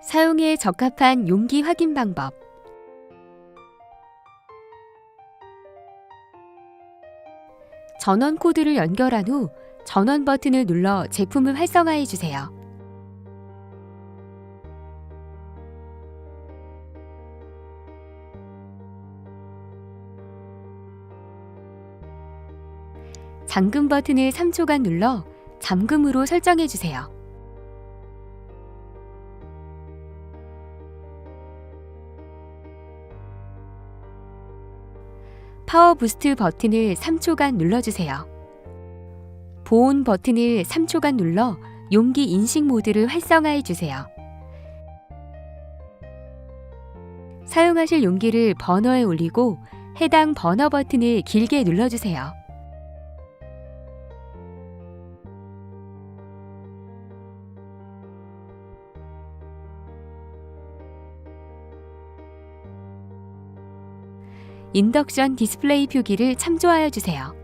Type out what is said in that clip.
사용에 적합한 용기 확인 방법. 전원 코드를 연결한 후 전원 버튼을 눌러 제품을 활성화해 주세요. 잠금 버튼을 3초간 눌러 잠금으로 설정해 주세요. 파워 부스트 버튼을 3초간 눌러주세요. 보온 버튼을 3초간 눌러 용기 인식 모드를 활성화해 주세요. 사용하실 용기를 버너에 올리고 해당 버너 버튼을 길게 눌러주세요. 인덕션 디스플레이 표기를 참조하여 주세요.